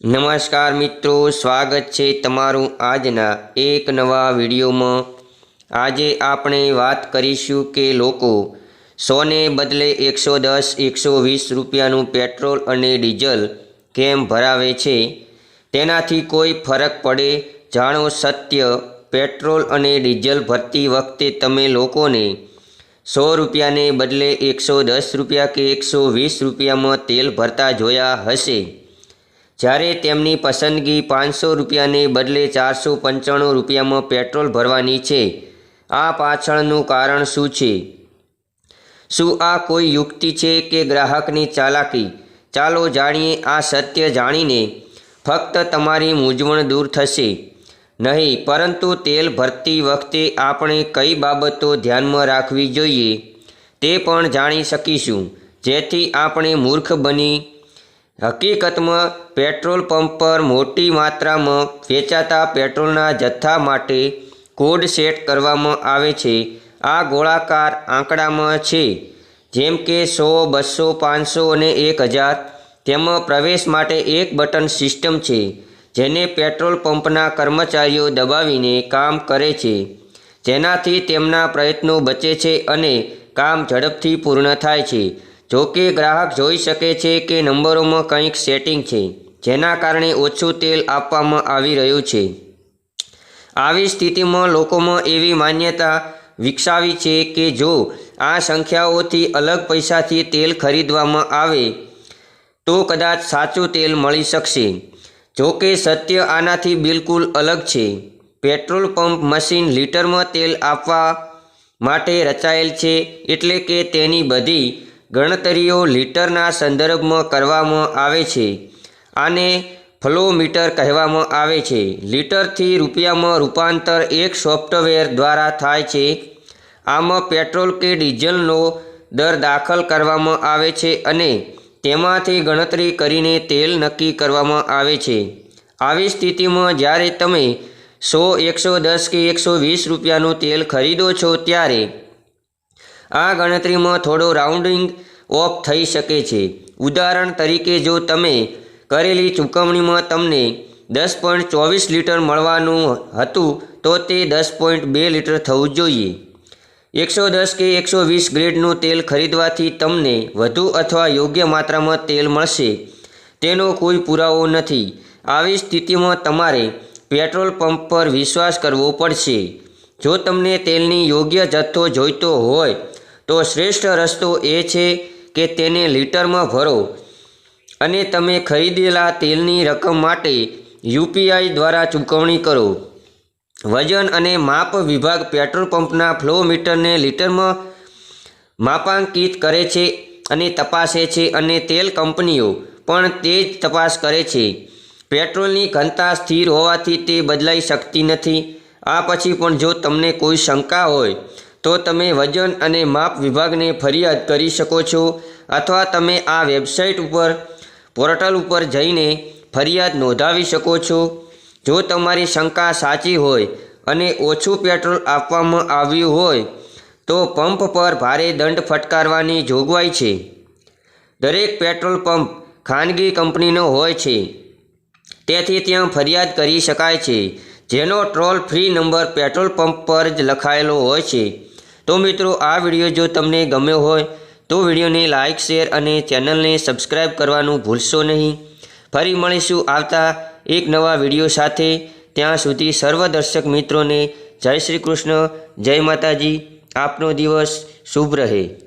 નમસ્કાર મિત્રો, સ્વાગત છે તમારું આજના એક નવા વિડીયોમાં. આજે આપણે વાત કરીશું કે લોકો સોને બદલે એકસો દસ, એકસો વીસ રૂપિયાનું પેટ્રોલ અને ડીઝલ કેમ ભરાવે છે? તેનાથી કોઈ ફરક પડે? જાણો સત્ય, પેટ્રોલ અને ડીઝલ ભરતી વખતે તમે લોકોને સો રૂપિયાને બદલે એકસો દસ રૂપિયા કે એકસો વીસ રૂપિયામાં તેલ ભરતા જોયા હશે. જ્યારે તેમની પસંદગી પાંચસો રૂપિયાને બદલે ચારસો પંચાણું રૂપિયામાં પેટ્રોલ ભરવાની છે, આ પાછળનું કારણ શું છે? શું આ કોઈ યુક્તિ છે કે ગ્રાહકની ચાલાકી? ચાલો જાણીએ, આ સત્ય જાણીને ફક્ત તમારી મૂંઝવણ દૂર થશે. નહીં, પરંતુ તેલ ભરતી વખતે આપણે કઈ બાબતો ધ્યાનમાં રાખવી જોઈએ? તે પણ જાણી શકીશું, જેથી આપણે મૂર્ખ બની હકીકતમાં, પેટ્રોલ પંપ પર મોટી માત્રામાં વેચાતા પેટ્રોલના જથ્થા માટે કોડ સેટ કરવામાં આવે છે. આ ગોળાકાર આંકડામાં છે. જેમ કે સો, બસો, પાંચસો અને એક હજાર. તેમાં પ્રવેશ માટે એક બટન સિસ્ટમ છે, જેને પેટ્રોલ પંપના કર્મચારીઓ દબાવીને કામ કરે છે. જેનાથી તેમના પ્રયત્નો બચે છે અને કામ ઝડપથી પૂર્ણ થાય છે. જો કે ગ્રાહક જોઈ શકે છે કે નંબરોમાં કંઈક સેટિંગ છે, જેના કારણે ઓછું તેલ આપવામાં આવી રહ્યું છે. આવી સ્થિતિમાં લોકોમાં એવી માન્યતા વિકસાવી છે કે જો આ સંખ્યાઓથી અલગ પૈસાથી તેલ ખરીદવામાં આવે, તો કદાચ સાચું તેલ મળી શકશે. જો કે સત્ય આનાથી બિલકુલ અલગ છે. પેટ્રોલ પંપ મશીન લીટરમાં તેલ આપવા માટે રચાયેલ છે, એટલે કે તેની બધી ગણતરીઓ લીટરના સંદર્ભમાં કરવામાં આવે છે. આને ફ્લોમીટર કહેવામાં આવે છે. લીટરથી રૂપિયામાં રૂપાંતર એક સોફ્ટવેર દ્વારા થાય છે. આમાં પેટ્રોલ કે ડીઝલનો દર દાખલ કરવામાં આવે છે અને તેમાંથી ગણતરી કરીને તેલ નક્કી કરવામાં આવે છે. આવી સ્થિતિમાં જ્યારે તમે સો, એકસો દસ કે એકસો વીસ રૂપિયાનું તેલ ખરીદો છો ત્યારે આ ગણતરીમાં થોડો રાઉન્ડિંગ ઓફ થઈ શકે છે. ઉદાહરણ તરીકે જો તમે કરેલી ચૂકવણીમાં તમને દસ પોઈન્ટ ચોવીસ લીટર મળવાનું હતું, તો તે દસ પોઈન્ટ બે લીટર થવું જોઈએ. એકસો દસ કે એકસો વીસ ગ્રેડનું તેલ ખરીદવાથી તમને વધુ અથવા યોગ્ય માત્રામાં તેલ મળશે. તેનો કોઈ પુરાવો નથી. આવી સ્થિતિમાં તમારે પેટ્રોલ પંપ પર વિશ્વાસ કરવો પડશે. જો તમને તેલની યોગ્ય જથ્થો જોઈતો હોય, તો શ્રેષ્ઠ રસ્તો એ છે કે તેને લીટરમાં ભરો. અને તમે ખરીદેલા તેલની રકમ માટે યુપીઆઈ દ્વારા ચૂકવણી કરો. વજન અને માપ વિભાગ પેટ્રોલ પંપના ફ્લો મીટરને લીટરમાં માપાંકિત કરે છે અને તપાસે છે અને તેલ કંપનીઓ પણ તે જ તપાસ કરે છે. પેટ્રોલની ઘનતા સ્થિર હોવાથી તે બદલાઈ શકતી નથી. આ પછી પણ જો તમને કોઈ શંકા હોય, તો તમે વજન અને માપ વિભાગને ફરિયાદ કરી શકો છો અથવા તમે આ વેબસાઇટ ઉપર, પોર્ટલ ઉપર જઈને ફરિયાદ નોંધાવી શકો છો. જો તમારી શંકા સાચી હોય અને ઓછું પેટ્રોલ આપવામાં આવ્યું હોય, તો પંપ પર ભારે દંડ ફટકારવાની જોગવાઈ છે. દરેક પેટ્રોલ પંપ ખાનગી કંપનીનો હોય છે. તેથી ત્યાં ફરિયાદ કરી શકાય છે. જેનો toll free number petrol pump પર જ લખાયેલો હોય છે. તો મિત્રો, આ વીડિયો જો તમને ગમ્યો હોય, તો વિડીયોને લાઇક શેર અને ચેનલને સબસ્ક્રાઈબ કરવાનું ભૂલશો નહીં. ફરી મળીશું આવતા એક નવા વીડિયો સાથે. ત્યાં સુધી સર્વ દર્શક મિત્રોને જય શ્રી કૃષ્ણ, જય માતાજી. આપનો દિવસ શુભ રહે.